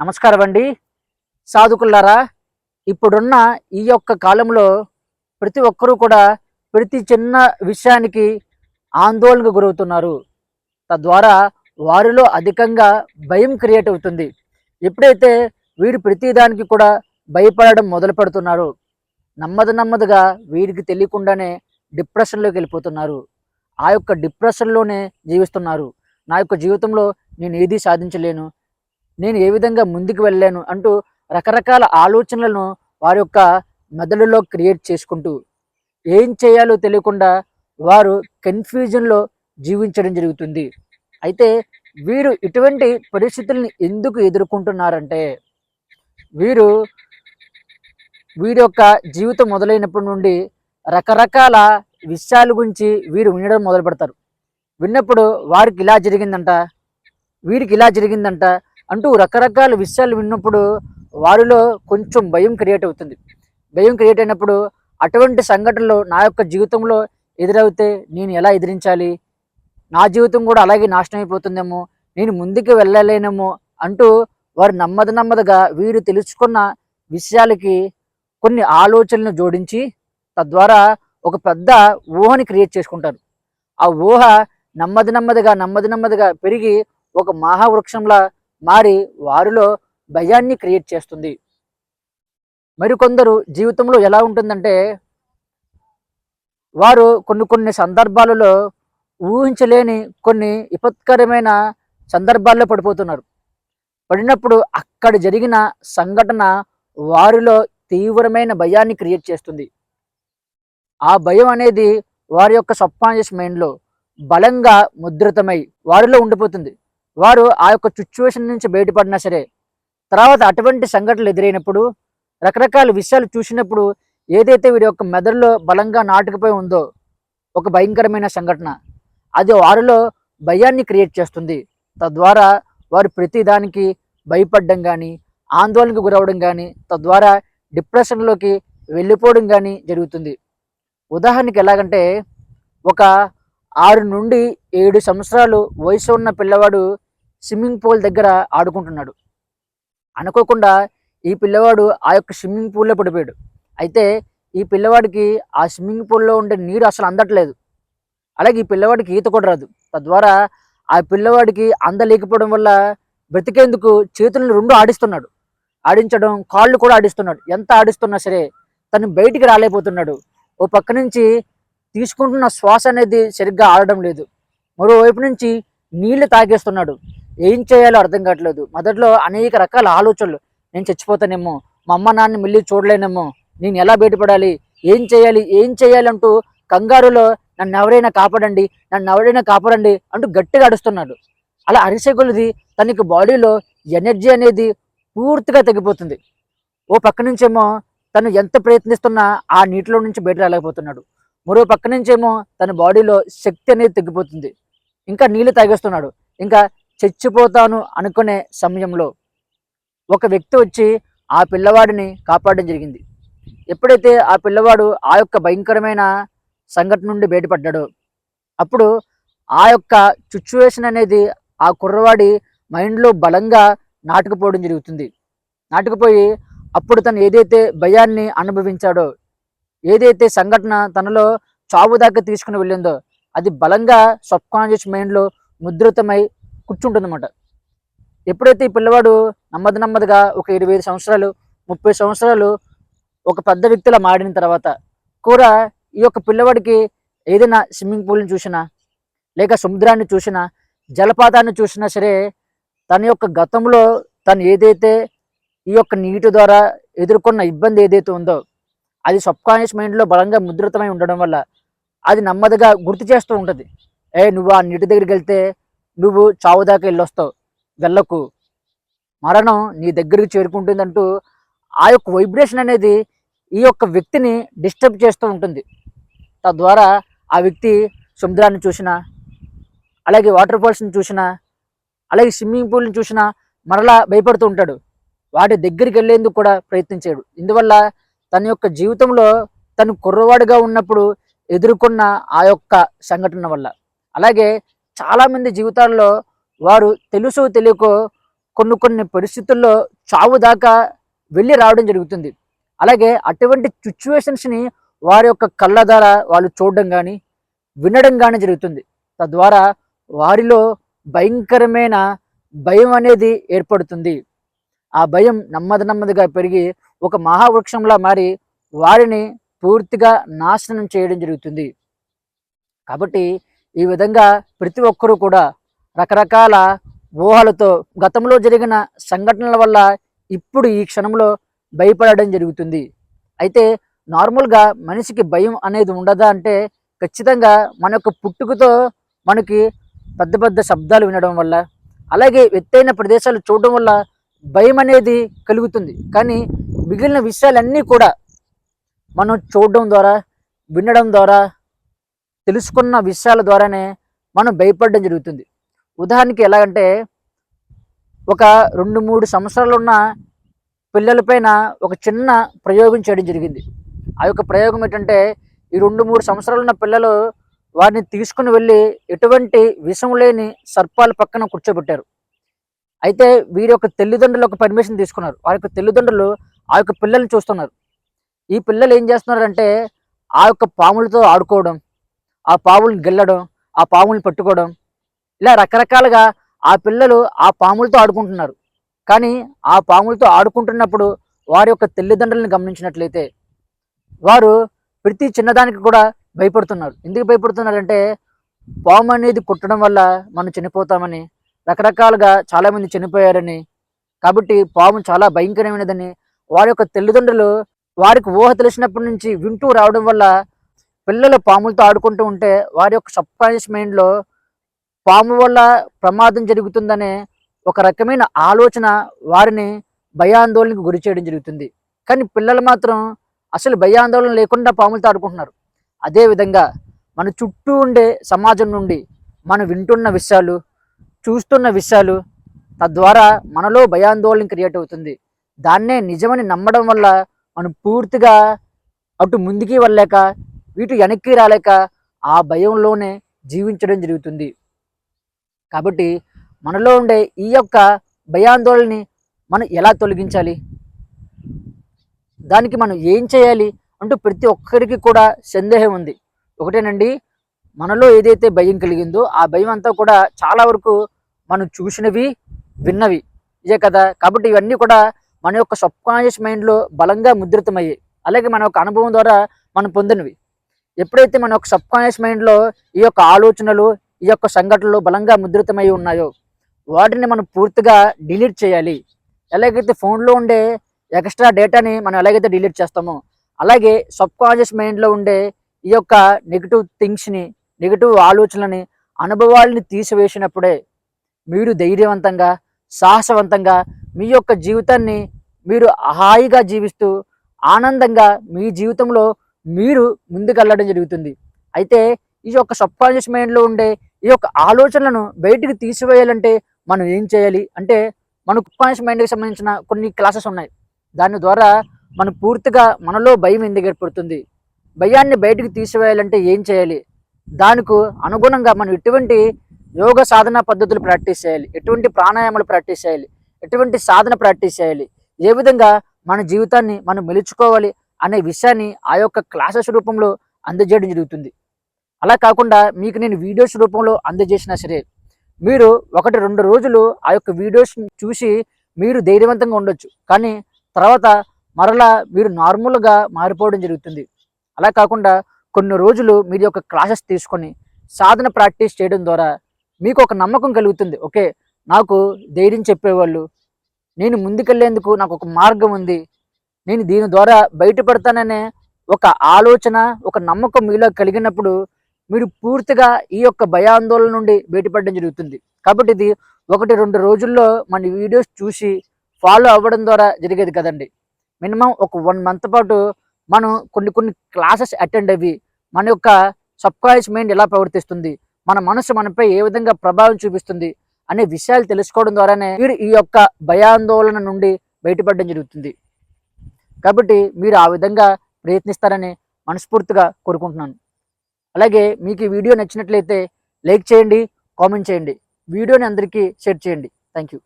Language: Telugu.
నమస్కారం అండి సాధుకులారా ఇప్పుడున్న ఈ యొక్క కాలంలో ప్రతి ఒక్కరూ కూడా ప్రతి చిన్న విషయానికి ఆందోళనకు గురవుతున్నారు. తద్వారా వారిలో అధికంగా భయం క్రియేట్ అవుతుంది. ఎప్పుడైతే వీరు ప్రతిదానికి కూడా భయపడడం మొదలు పెడుతున్నారు నెమ్మది నెమ్మదిగా వీరికి తెలియకుండానే డిప్రెషన్లోకి వెళ్ళిపోతున్నారు. ఆ యొక్క డిప్రెషన్లోనే జీవిస్తున్నారు. నా యొక్క జీవితంలో నేను ఏదీ సాధించలేను. నేను ఏ విధంగా ముందుకు వెళ్ళాను అంటూ రకరకాల ఆలోచనలను వారి యొక్క మెదడులో క్రియేట్ చేసుకుంటూ ఏం చేయాలో తెలియకుండా వారు కన్ఫ్యూజన్లో జీవించడం జరుగుతుంది. అయితే వీరు ఇటువంటి పరిస్థితుల్ని ఎందుకు ఎదుర్కొంటున్నారంటే వీరు వీరి యొక్క జీవితం మొదలైనప్పటి నుండి రకరకాల విషయాల గురించి వీరు వినడం మొదలు పెడతారు విన్నప్పుడు వారికి ఇలా జరిగిందంట వీరికి ఇలా జరిగిందంట అంటూ రకరకాల విషయాలు విన్నప్పుడు వారిలో కొంచెం భయం క్రియేట్ అవుతుంది. భయం క్రియేట్ అయినప్పుడు అటువంటి సంఘటనలు నా యొక్క జీవితంలో ఎదురవుతే నేను ఎలా ఎదిరించాలి? నా జీవితం కూడా అలాగే నాశనం అయిపోతుందేమో? నేను ముందుకు వెళ్ళలేనేమో? అంటూ వారు నెమ్మది నెమ్మదిగా వీరు తెలుసుకున్న విషయాలకి కొన్ని ఆలోచనలను జోడించి తద్వారా ఒక పెద్ద ఊహని క్రియేట్ చేసుకుంటారు. ఆ ఊహ నెమ్మది నెమ్మదిగా నెమ్మది నెమ్మదిగా పెరిగి ఒక మహావృక్షంలా మారి వారిలో భయాన్ని క్రియేట్ చేస్తుంది. మరికొందరు జీవితంలో ఎలా ఉంటుందంటే వారు కొన్ని కొన్ని సందర్భాలలో ఊహించలేని కొన్ని విపత్కరమైన సందర్భాల్లో పడిపోతున్నారు. పడినప్పుడు అక్కడ జరిగిన సంఘటన వారిలో తీవ్రమైన భయాన్ని క్రియేట్ చేస్తుంది. ఆ భయం అనేది వారి యొక్క సబ్కాన్షియస్ మైండ్లో బలంగా ముద్రితమై వారిలో ఉండిపోతుంది. వారు ఆ యొక్క సిచ్యువేషన్ నుంచి బయటపడినా సరే తర్వాత అటువంటి సంఘటనలు ఎదురైనప్పుడు రకరకాల విషయాలు చూసినప్పుడు ఏదైతే వీరి యొక్క మెదడులో బలంగా నాటుకుపోయి ఉందో ఒక భయంకరమైన సంఘటన అది వారిలో భయాన్ని క్రియేట్ చేస్తుంది. తద్వారా వారు ప్రతిదానికి భయపడడం కానీ ఆందోళనకు గురవడం కానీ తద్వారా డిప్రెషన్లోకి వెళ్ళిపోవడం కానీ జరుగుతుంది. ఉదాహరణకి ఎలాగంటే ఒక ఆరు నుండి ఏడు సంవత్సరాలు వయసు ఉన్న పిల్లవాడు స్విమ్మింగ్ పూల్ దగ్గర ఆడుకుంటున్నాడు. అనుకోకుండా ఈ పిల్లవాడు ఆ యొక్క స్విమ్మింగ్ పూల్లో పడిపోయాడు. అయితే ఈ పిల్లవాడికి ఆ స్విమ్మింగ్ పూల్లో ఉండే నీరు అసలు అందట్లేదు. అలాగే ఈ పిల్లవాడికి ఈత కూడా రాదు. తద్వారా ఆ పిల్లవాడికి అందలేకపోవడం వల్ల బ్రతికేందుకు చేతులను రెండు ఆడిస్తున్నాడు. ఆడించడం కాళ్ళు కూడా ఆడిస్తున్నాడు. ఎంత ఆడిస్తున్నా సరే తను బయటికి రాలేకపోతున్నాడు. ఓ పక్క నుంచి తీసుకుంటున్న శ్వాస అనేది సరిగ్గా ఆడడం లేదు. మరోవైపు నుంచి నీళ్ళు తాగేస్తున్నాడు. ఏం చేయాలో అర్థం కావట్లేదు. మొదట్లో అనేక రకాల ఆలోచనలు. నేను చచ్చిపోతానేమో మా అమ్మ నాన్న మళ్ళీ చూడలేనేమో నేను ఎలా బయటపడాలి ఏం చేయాలి ఏం చేయాలంటూ కంగారులో నన్ను ఎవరైనా కాపాడండి నన్ను ఎవరైనా కాపాడండి అంటూ గట్టిగా అడుస్తున్నాడు అలా అరిసే కొలది తనకి బాడీలో ఎనర్జీ అనేది పూర్తిగా తగ్గిపోతుంది. ఓ పక్క నుంచేమో తను ఎంత ప్రయత్నిస్తున్నా ఆ నీటిలో నుంచి బయట రాలేకపోతున్నాడు. మరో పక్క నుంచేమో తన బాడీలో శక్తి అనేది తగ్గిపోతుంది ఇంకా నీళ్ళు తాగేస్తున్నాడు. ఇంకా చచ్చిపోతాను అనుకునే సమయంలో ఒక వ్యక్తి వచ్చి ఆ పిల్లవాడిని కాపాడడం జరిగింది. ఎప్పుడైతే ఆ పిల్లవాడు ఆ యొక్క భయంకరమైన సంఘటన నుండి బయటపడ్డాడో అప్పుడు ఆ యొక్క సిచ్యువేషన్ అనేది ఆ కుర్రవాడి మైండ్లో బలంగా నాటుకుపోవడం జరుగుతుంది. నాటుకుపోయి అప్పుడు తను ఏదైతే భయాన్ని అనుభవించాడో ఏదైతే సంఘటన తనలో చావు దాకా తీసుకుని వెళ్ళిందో అది బలంగా సబ్ కాన్షియస్ మైండ్లో ముద్రితమై కూర్చుంటుందన్నమాట. ఎప్పుడైతే ఈ పిల్లవాడు నెమ్మది నెమ్మదిగా ఒక ఇరవై ఐదు సంవత్సరాలు ముప్పై సంవత్సరాలు ఒక పెద్ద వ్యక్తిలా మాడిన తర్వాత కూడా ఈ యొక్క పిల్లవాడికి ఏదైనా స్విమ్మింగ్ పూల్ని చూసినా లేక సముద్రాన్ని చూసినా జలపాతాన్ని చూసినా సరే తన యొక్క గతంలో తను ఏదైతే ఈ యొక్క నీటి ద్వారా ఎదుర్కొన్న ఇబ్బంది ఏదైతే ఉందో అది సబ్కాన్షియస్ మైండ్లో బలంగా ముద్రితమై ఉండడం వల్ల అది నెమ్మదిగా గుర్తు చేస్తూ ఉంటుంది. ఏ నువ్వు ఆ నీటి దగ్గరికి వెళ్తే నువ్వు చావు దాకా వెళ్ళొస్తావు. వెళ్ళకు. మరణం నీ దగ్గరికి చేరుకుంటుందంటూ ఆ యొక్క వైబ్రేషన్ అనేది ఈ యొక్క వ్యక్తిని డిస్టర్బ్ చేస్తూ ఉంటుంది. తద్వారా ఆ వ్యక్తి సముద్రాన్ని చూసినా అలాగే వాటర్ ఫాల్స్ని చూసినా అలాగే స్విమ్మింగ్ పూల్ని చూసినా మరలా భయపడుతూ ఉంటాడు. వాటి దగ్గరికి వెళ్ళేందుకు కూడా ప్రయత్నించాడు. ఇందువల్ల తన యొక్క జీవితంలో తను కుర్రవాడిగా ఉన్నప్పుడు ఎదుర్కొన్న ఆ యొక్క సంఘటన వల్ల. అలాగే చాలామంది జీవితాల్లో వారు తెలుసు తెలియకో కొన్ని కొన్ని పరిస్థితుల్లో చావు దాకా వెళ్ళి రావడం జరుగుతుంది. అలాగే అటువంటి సిచ్యువేషన్స్ని వారి యొక్క కళ్ళ ద్వారా వాళ్ళు చూడడం కానీ వినడం కానీ జరుగుతుంది. తద్వారా వారిలో భయంకరమైన భయం అనేది ఏర్పడుతుంది. ఆ భయం నెమ్మది నెమ్మదిగా పెరిగి ఒక మహావృక్షంలా మారి వారిని పూర్తిగా నాశనం చేయడం జరుగుతుంది. కాబట్టి ఈ విధంగా ప్రతి ఒక్కరూ కూడా రకరకాల ఊహలతో గతంలో జరిగిన సంఘటనల వల్ల ఇప్పుడు ఈ క్షణంలో భయపడడం జరుగుతుంది. అయితే నార్మల్గా మనిషికి భయం అనేది ఉండదా అంటే ఖచ్చితంగా మన యొక్క పుట్టుకతో మనకి పెద్ద పెద్ద శబ్దాలు వినడం వల్ల అలాగే ఎత్తైన ప్రదేశాలు చూడడం వల్ల భయం అనేది కలుగుతుంది. కానీ మిగిలిన విషయాలన్నీ కూడా మనం చూడడం ద్వారా వినడం ద్వారా తెలుసుకున్న విషయాల ద్వారానే మనం భయపడడం జరుగుతుంది. ఉదాహరణకి ఎలాగంటే ఒక రెండు మూడు సంవత్సరాలు ఉన్న పిల్లలపైన ఒక చిన్న ప్రయోగం చేయడం జరిగింది. ఆ యొక్క ప్రయోగం ఏంటంటే ఈ రెండు మూడు సంవత్సరాలు ఉన్న పిల్లలు వారిని తీసుకుని వెళ్ళి ఎటువంటి విషం లేని సర్పాల పక్కన కూర్చోబెట్టారు. అయితే వీరి యొక్క తల్లిదండ్రులు ఒక పర్మిషన్ తీసుకున్నారు. వారి యొక్క తల్లిదండ్రులు ఆ యొక్క పిల్లల్ని చూస్తున్నారు. ఈ పిల్లలు ఏం చేస్తున్నారంటే ఆ యొక్క పాములతో ఆడుకోవడం ఆ పాములను గెల్లడం ఆ పాములను పట్టుకోవడం ఇలా రకరకాలుగా ఆ పిల్లలు ఆ పాములతో ఆడుకుంటున్నారు. కానీ ఆ పాములతో ఆడుకుంటున్నప్పుడు వారి యొక్క తల్లిదండ్రులను గమనించినట్లయితే వారు ప్రతి చిన్నదానికి కూడా భయపడుతున్నారు. ఎందుకు భయపడుతున్నారంటే పాము అనేది కుట్టడం వల్ల మనం చనిపోతామని రకరకాలుగా చాలామంది చనిపోయారని కాబట్టి పాము చాలా భయంకరమైనదని వారి యొక్క తల్లిదండ్రులు వారికి ఊహ తెలిసినప్పటి నుంచి వింటూ రావడం వల్ల పిల్లలు పాములతో ఆడుకుంటూ ఉంటే వారి యొక్క సబ్కాన్షియస్ మైండ్లో పాము వల్ల ప్రమాదం జరుగుతుందనే ఒక రకమైన ఆలోచన వారిని భయాందోళనకు గురి చేయడం జరుగుతుంది. కానీ పిల్లలు మాత్రం అసలు భయాందోళన లేకుండా పాములతో ఆడుకుంటున్నారు. అదేవిధంగా మన చుట్టూ ఉండే సమాజం నుండి మనం వింటున్న విషయాలు చూస్తున్న విషయాలు తద్వారా మనలో భయాందోళన క్రియేట్ అవుతుంది. దాన్నే నిజమని నమ్మడం వల్ల మనం పూర్తిగా అటు ముందుకి వెళ్ళలేక వీటి వెనక్కి రాలేక ఆ భయంలోనే జీవించడం జరుగుతుంది. కాబట్టి మనలో ఉండే ఈ యొక్క భయాందోళనని మనం ఎలా తొలగించాలి? దానికి మనం ఏం చేయాలి అంటూ ప్రతి ఒక్కరికి కూడా సందేహం ఉంది. ఒకటేనండి మనలో ఏదైతే భయం కలిగిందో ఆ భయం అంతా కూడా చాలా వరకు మనం చూసినవి విన్నవి. ఇదే కదా? కాబట్టి ఇవన్నీ కూడా మన యొక్క సబ్ కాన్షియస్ మైండ్లో బలంగా ముద్రితమయ్యాయి అలాగే మన యొక్క అనుభవం ద్వారా మనం పొందినవి. ఎప్పుడైతే మన యొక్క సబ్ కాన్షియస్ మైండ్లో ఈ యొక్క ఆలోచనలు ఈ యొక్క సంఘటనలు బలంగా ముద్రితమై ఉన్నాయో వాటిని మనం పూర్తిగా డిలీట్ చేయాలి. ఎలాగైతే ఫోన్లో ఉండే ఎక్స్ట్రా డేటాని మనం ఎలాగైతే డిలీట్ చేస్తామో అలాగే సబ్ కాన్షియస్ మైండ్లో ఉండే ఈ యొక్క నెగిటివ్ థింగ్స్ని నెగిటివ్ ఆలోచనలని అనుభవాలని తీసివేసినప్పుడే మీరు ధైర్యవంతంగా సాహసవంతంగా మీ యొక్క జీవితాన్ని మీరు హాయిగా జీవిస్తూ ఆనందంగా మీ జీవితంలో మీరు ముందుకెళ్ళడం జరుగుతుంది. అయితే ఈ యొక్క సబ్ కాన్షియస్ మైండ్లో ఉండే ఈ యొక్క ఆలోచనలను బయటికి తీసివేయాలంటే మనం ఏం చేయాలి? అంటే మన కాన్షియస్ మైండ్కి సంబంధించిన కొన్ని క్లాసెస్ ఉన్నాయి. దాని ద్వారా మనం పూర్తిగా మనలో భయం ఎందుకు ఏర్పడుతుంది? భయాన్ని బయటికి తీసివేయాలంటే ఏం చేయాలి? దానికి అనుగుణంగా మనం ఎటువంటి యోగ సాధన పద్ధతులు ప్రాక్టీస్ చేయాలి? ఎటువంటి ప్రాణాయామాలు ప్రాక్టీస్ చేయాలి? ఎటువంటి సాధన ప్రాక్టీస్ చేయాలి? ఏ విధంగా మన జీవితాన్ని మనం మెలుచుకోవాలి అనే విషయాన్ని ఆ యొక్క క్లాసెస్ రూపంలో అందజేయడం జరుగుతుంది. అలా కాకుండా మీకు నేను వీడియోస్ రూపంలో అందజేసినా సరే మీరు ఒకటి రెండు రోజులు ఆ యొక్క వీడియోస్ చూసి మీరు ధైర్యవంతంగా ఉండొచ్చు. కానీ తర్వాత మరలా మీరు నార్మల్గా మారిపోవడం జరుగుతుంది. అలా కాకుండా కొన్ని రోజులు మీరు యొక్క క్లాసెస్ తీసుకొని సాధన ప్రాక్టీస్ చేయడం ద్వారా మీకు ఒక నమ్మకం కలుగుతుంది. ఓకే? నాకు ధైర్యం చెప్పేవాళ్ళు. నేను ముందుకెళ్ళేందుకు నాకు ఒక మార్గం ఉంది. నేను దీని ద్వారా బయటపడతాననే ఒక ఆలోచన ఒక నమ్మకం మీలో కలిగినప్పుడు మీరు పూర్తిగా ఈ యొక్క భయాందోళన నుండి బయటపడడం జరుగుతుంది. కాబట్టి ఇది ఒకటి రెండు రోజుల్లో మన వీడియోస్ చూసి ఫాలో అవ్వడం ద్వారా జరిగేది కదండి. మినిమం ఒక వన్ మంత్ పాటు మనం కొన్ని కొన్ని క్లాసెస్ అటెండ్ అవి మన యొక్క సబ్కాన్షియస్ మైండ్ ఎలా ప్రవర్తిస్తుంది మన మనసు మనపై ఏ విధంగా ప్రభావం చూపిస్తుంది అనే విషయాలు తెలుసుకోవడం ద్వారానే మీరు ఈ యొక్క భయాందోళన నుండి బయటపడడం జరుగుతుంది. కాబట్టి మీరు ఆ విధంగా ప్రయత్నిస్తారని మనస్ఫూర్తిగా కోరుకుంటున్నాను. అలాగే మీకు ఈ వీడియో నచ్చినట్లయితే లైక్ చేయండి కామెంట్ చేయండి. వీడియోని అందరికీ షేర్ చేయండి. Thank you